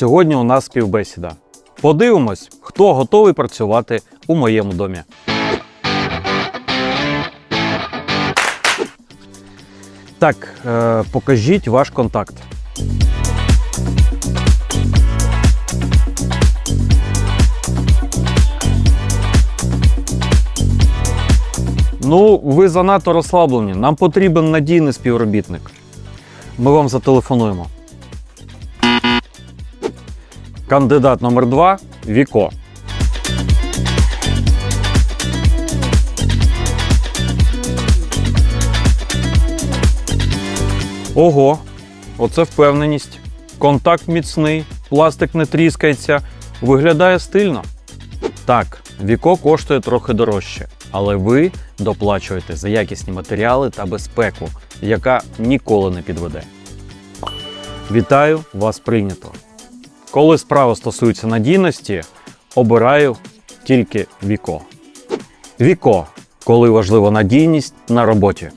Сьогодні у нас співбесіда. Подивимось, хто готовий працювати у моєму домі. Так, е, покажіть ваш контакт. Ну, ви занадто розслаблені. Нам потрібен надійний співробітник. Ми вам зателефонуємо. Кандидат номер 2 Віко. Ого, оце впевненість. Контакт міцний, пластик не тріскається, виглядає стильно. Так, Віко коштує трохи дорожче, але ви доплачуєте за якісні матеріали та безпеку, яка ніколи не підведе. Вітаю, вас прийнято. Коли справа стосується надійності, обираю тільки Віко. Віко, коли важлива надійність на роботі.